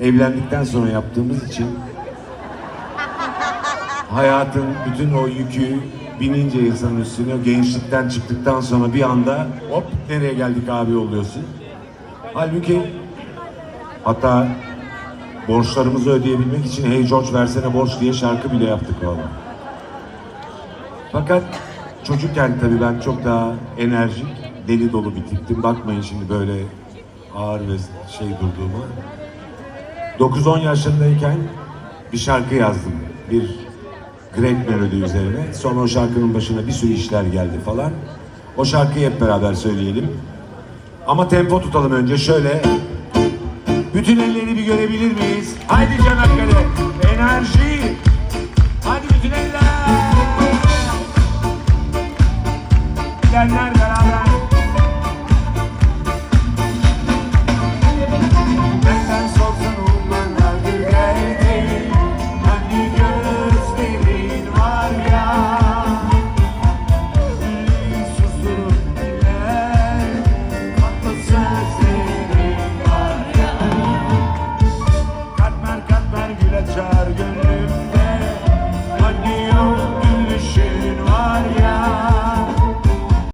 evlendikten sonra yaptığımız için hayatın bütün o yükü binince insanın üstüne gençlikten çıktıktan sonra bir anda hop nereye geldik abi oluyorsun. Halbuki hatta borçlarımızı ödeyebilmek için Hey George versene borç diye şarkı bile yaptık valla. Fakat çocukken tabii ben çok daha enerjik, deli dolu bir tiptim. Bakmayın şimdi böyle ağır ve şey durduğuma. 9-10 yaşındayken bir şarkı yazdım. Bir Great Melody üzerine. Sonra o şarkının başına bir sürü işler geldi falan. O şarkıyı hep beraber söyleyelim. Ama tempo tutalım önce şöyle. Bütün elleri bir görebilir miyiz? Haydi Çanakkale. Enerji. Hadi bütün eller. Gidenler